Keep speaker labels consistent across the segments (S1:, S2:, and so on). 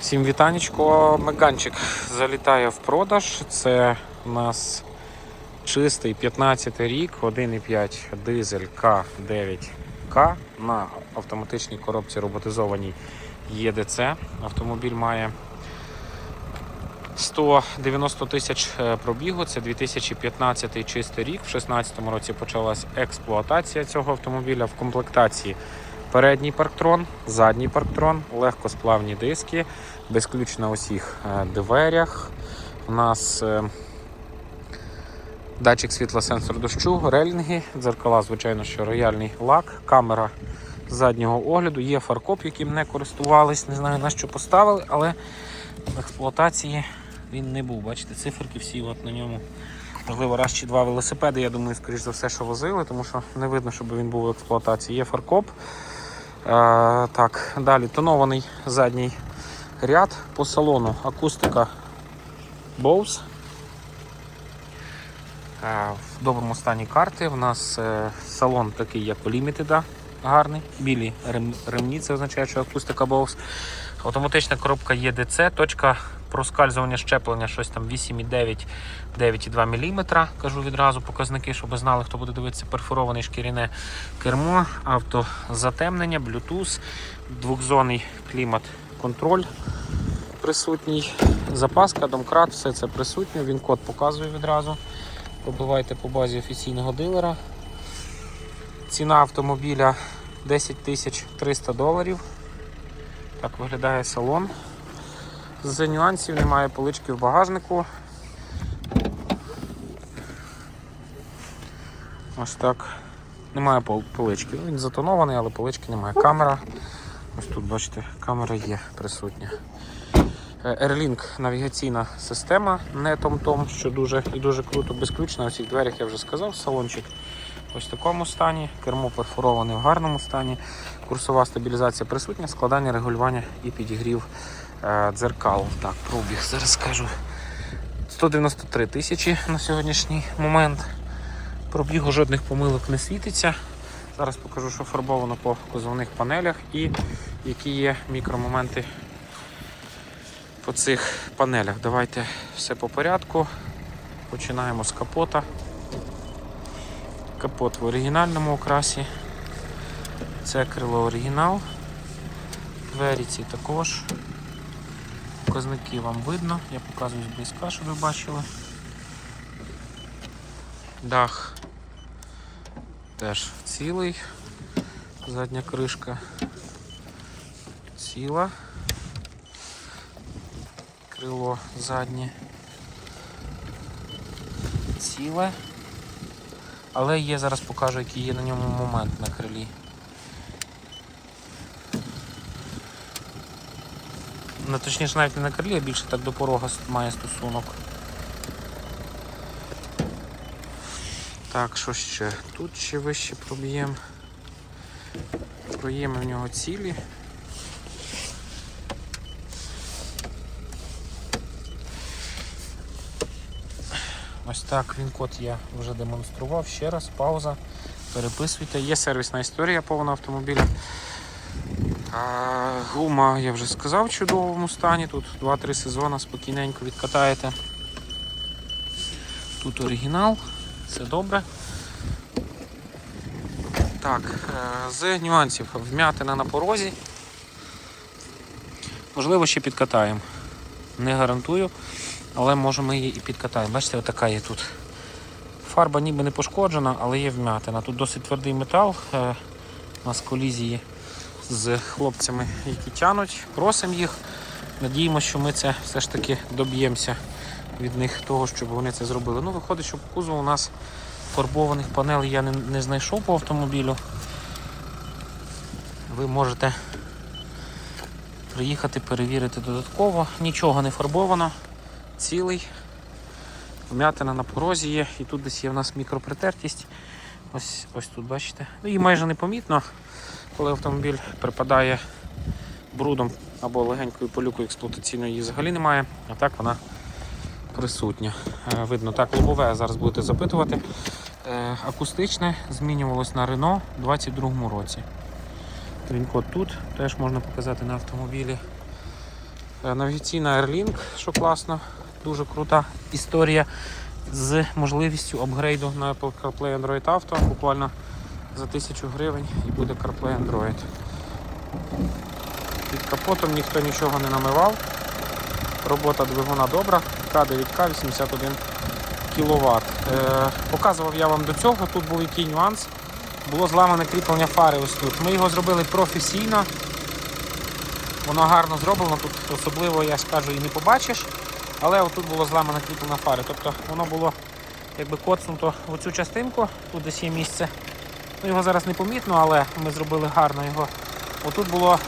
S1: Всім вітанечко. Меганчик залітає в продаж. Це у нас чистий 15 рік, 1,5 дизель К9К на автоматичній коробці роботизованій ЄДЦ. Автомобіль має 190 тисяч е, пробігу. Це 2015 чистий рік. В 2016 році почалась експлуатація цього автомобіля в комплектації. Передній парктрон, задній парктрон, легкосплавні диски, безключ на усіх е, дверях. У нас е, датчик світла, сенсор дощу, релінги, дзеркала, звичайно, що рояльний лак, камера заднього огляду. Є фаркоп, яким не користувались, не знаю на що поставили, але в експлуатації він не був. Бачите, циферки всі от на ньому. Можливо, раз чи два велосипеди, я думаю, скоріш за все, що возили, тому що не видно, щоб він був в експлуатації. Є фаркоп. Е, так, далі тонований задній ряд по салону. Акустика Bose. Е, в доброму стані карти. У нас е, салон такий, як у Limited, гарний. Білі рем- ремні, це означає, що акустика Bose. Автоматична коробка EDC, точка проскальзування щеплення щось там 8,9 9,2 мм. Кажу відразу показники, щоб ви знали, хто буде дивитися перфороване шкіряне кермо, автозатемнення, Bluetooth, двохзонний клімат контроль присутній, запаска, домкрат, все це присутнє. Він код показує відразу. Пробивайте по базі офіційного дилера. Ціна автомобіля 10 тисяч 300 доларів. Так виглядає салон. З нюансів немає полички в багажнику. Ось так. Немає полички. Він затонований, але полички немає. Камера. Ось тут, бачите, камера є присутня. Е, Airlink навігаційна система, не том-том, що дуже і дуже круто, безключна. На всіх дверях я вже сказав, салончик ось в такому стані, кермо перфороване в гарному стані, курсова стабілізація присутня, складання, регулювання і підігрів е, дзеркал. Так, пробіг, зараз скажу. 193 тисячі на сьогоднішній момент. Пробігу жодних помилок не світиться. Зараз покажу, що фарбовано по кузовних панелях і які є мікромоменти по цих панелях. Давайте все по порядку. Починаємо з капота. Капот в оригінальному окрасі. Це крило оригінал. Двері ці також. Показники вам видно, я показую зблизька, щоб ви бачили. Дах теж цілий. Задня кришка ціла. Крило заднє ціле. Але є, зараз покажу, який є на ньому момент на крилі. Ну, точніше навіть не на крилі, а більше так до порога має стосунок. Так, що ще? Тут ще вище проб'єм. Проєми в нього цілі. Ось так він код я вже демонстрував. Ще раз, пауза. Переписуйте. Є сервісна історія повна автомобіля. А, гума, я вже сказав, в чудовому стані. Тут 2-3 сезони спокійненько відкатаєте. Тут оригінал, все добре. Так, е, з нюансів вмятина на порозі. Можливо, ще підкатаємо. Не гарантую, але може ми її і підкатаємо. Бачите, отака є тут. Фарба ніби не пошкоджена, але є вмятина. Тут досить твердий метал. е, У нас колізії з хлопцями, які тянуть. Просимо їх. Надіємося, що ми це все ж таки доб'ємося від них того, щоб вони це зробили. Ну, виходить, що по кузову у нас фарбованих панелей я не, не знайшов по автомобілю. Ви можете приїхати перевірити додатково. Нічого не фарбовано, цілий. Вмятина на порозі є, і тут десь є в нас мікропритертість. Ось, ось тут бачите. Ну, її майже непомітно, коли автомобіль припадає брудом або легенькою полюкою експлуатаційної її взагалі немає, а так вона присутня. Е, Видно, так, лобове зараз будете запитувати. Е, Акустичне змінювалось на Renault у 2022 році. Він-код тут теж можна показати на автомобілі. Е, Навігаційна Airlink, що класно, дуже крута історія з можливістю апгрейду на Apple CarPlay Android Auto. Буквально за 1000 гривень і буде CarPlay Android. Під капотом ніхто нічого не намивав. Робота двигуна добра, К9К 81 кВт. Е, показував я вам до цього, тут був який нюанс. Було зламане кріплення фари ось тут. Ми його зробили професійно. Воно гарно зроблено, тут особливо, я скажу, і не побачиш. Але отут було зламане кріплення фари. Тобто воно було якби коцнуто в цю частинку, тут десь є місце. Ну, його зараз не помітно, але ми зробили гарно його. Отут було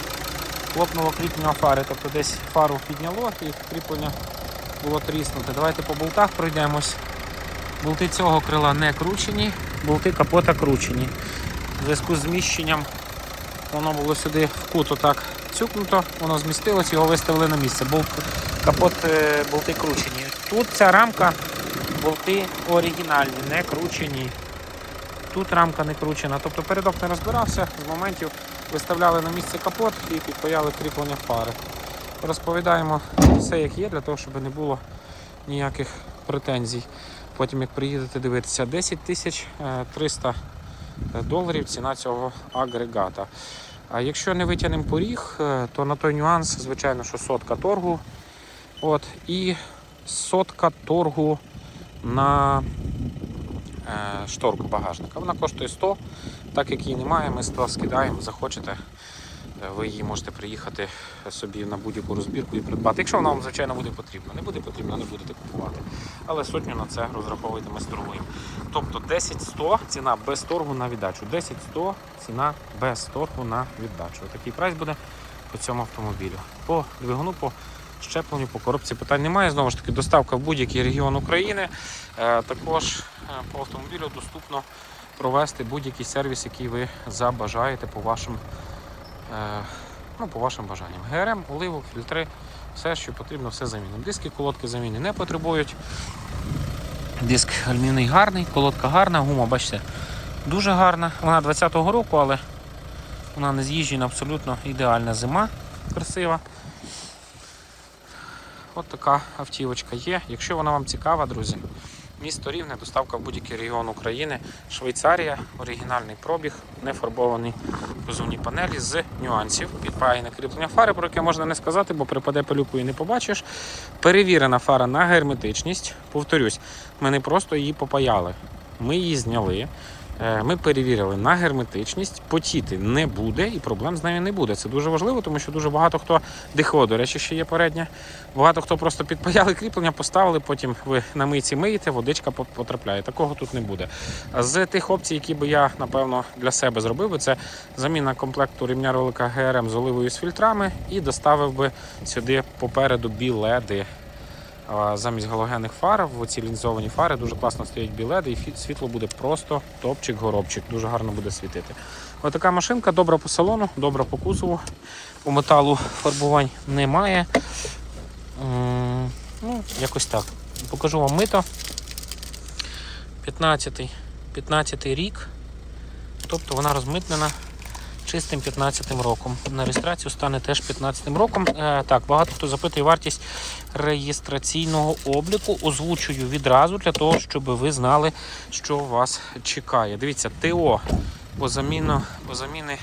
S1: лопнуло кріплення фари, тобто десь фару підняло і кріплення було тріснуте. Давайте по болтах пройдемось. Болти цього крила не кручені, болти капота кручені. В зв'язку з зміщенням воно було сюди в кут отак цюкнуто, воно змістилось, його виставили на місце. Болт, капот, е, болти кручені. Тут ця рамка, болти оригінальні, не кручені. Тут рамка не кручена. Тобто передок не розбирався, з моментів виставляли на місце капот і підпаяли кріплення фари. Розповідаємо все як є, для того, щоб не було ніяких претензій. Потім, як приїдете дивитися, 10 тисяч е, 300 доларів ціна цього агрегата. А якщо не витягнемо поріг, е, то на той нюанс, звичайно, що сотка торгу. От, і сотка торгу на е, шторку багажника. Вона коштує 100, так як її немає, ми 100 скидаємо, захочете. е, Ви її можете приїхати собі на будь-яку розбірку і придбати. Якщо вона вам, звичайно, буде потрібна. Не буде потрібна, не будете купувати. Але сотню на це розраховуйте, ми торгуємо. Тобто 10-100 ціна без торгу на віддачу. 10-100 ціна без торгу на віддачу. Такий прайс буде по цьому автомобілю. По двигуну, по щепленню, по коробці питань немає. Знову ж таки, доставка в будь-який регіон України. Е, Також е, по автомобілю доступно провести будь-який сервіс, який ви забажаєте по вашим, е, ну, по вашим бажанням. ГРМ, оливок, фільтри, все, що потрібно, все замінимо. Диски, колодки заміни не потребують. Диск алюміній гарний, колодка гарна, гума, бачите, дуже гарна. Вона 20-го року, але вона не з'їжджена, абсолютно ідеальна зима, красива. От така автівочка є. Якщо вона вам цікава, друзі, місто Рівне, доставка в будь-який регіон України, Швейцарія, оригінальний пробіг, не фарбовані кузовні панелі з нюансів. Підпаяне кріплення фари, про яке можна не сказати, бо припаде пилюку і не побачиш. Перевірена фара на герметичність. Повторюсь, ми не просто її попаяли. Ми її зняли. Е, Ми перевірили на герметичність, потіти не буде і проблем з нею не буде. Це дуже важливо, тому що дуже багато хто дихло, до речі, ще є передня. Багато хто просто підпаяли кріплення, поставили, потім ви на мийці миєте, водичка потрапляє. Такого тут не буде. З тих опцій, які би я напевно для себе зробив, би, це заміна комплекту ремня ролика ГРМ з оливою з фільтрами і доставив би сюди попереду біледи. Замість галогенних фар в оці лінзовані фари дуже класно стоять біледи, і світло буде просто топчик-горобчик, дуже гарно буде світити. Отака машинка, добра по салону, добра по кузову. У металу фарбувань немає. Ну, якось так. Покажу вам мито. 15, 15 рік. Тобто вона розмитнена чистим 15 роком. На реєстрацію стане теж 15 роком. Е, так, багато хто запитує вартість реєстраційного обліку. Озвучую відразу для того, щоб ви знали, що вас чекає. Дивіться, ТО по заміну, по заміни,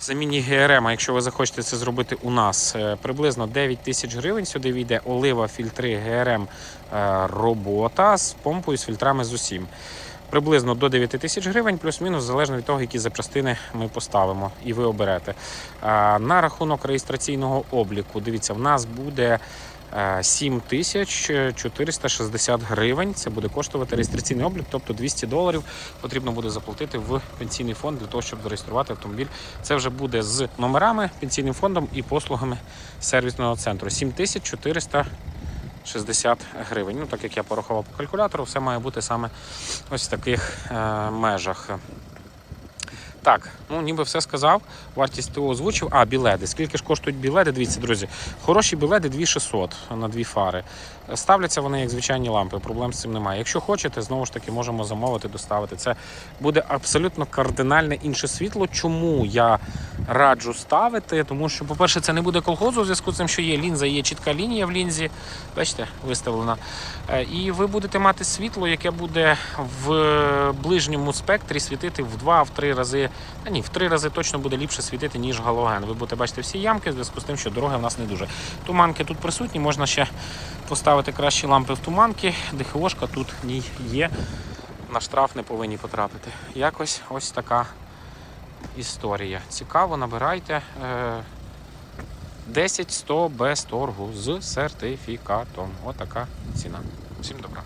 S1: заміні ГРМ, якщо ви захочете це зробити у нас, е, приблизно 9 тисяч гривень. Сюди війде олива, фільтри, ГРМ, е, робота з помпою, з фільтрами з усім. Приблизно до 9 тисяч гривень, плюс-мінус, залежно від того, які запчастини ми поставимо і ви оберете. На рахунок реєстраційного обліку, дивіться, в нас буде е, 7460 гривень. Це буде коштувати реєстраційний облік, тобто 200 доларів потрібно буде заплатити в пенсійний фонд для того, щоб зареєструвати автомобіль. Це вже буде з номерами, пенсійним фондом і послугами сервісного центру. 7460 60 гривень. Ну, так як я порахував по калькулятору, все має бути саме ось в таких е, межах. Так, ну ніби все сказав. Вартість ТО озвучив. А, біледи. Скільки ж коштують біледи? Дивіться, друзі. Хороші біледи 2600 на дві фари. Ставляться вони як звичайні лампи, проблем з цим немає. Якщо хочете, знову ж таки можемо замовити, доставити. Це буде абсолютно кардинальне інше світло. Чому я раджу ставити? Тому що, по-перше, це не буде колхозу у зв'язку з тим, що є лінза, є чітка лінія в лінзі. Бачите, виставлена. Е, І ви будете мати світло, яке буде в ближньому спектрі світити в 2-3 рази. Та ні, в 3 рази точно буде ліпше світити, ніж галоген. Ви будете бачити всі ямки в зв'язку з тим, що дороги в нас не дуже. Туманки тут присутні, можна ще поставити кращі лампи в туманки. ДХОшка тут в ній є. На штраф не повинні потрапити. Якось ось така історія. Цікаво, набирайте. Е, 10-100 без торгу з сертифікатом. Отака ціна. Всім добра.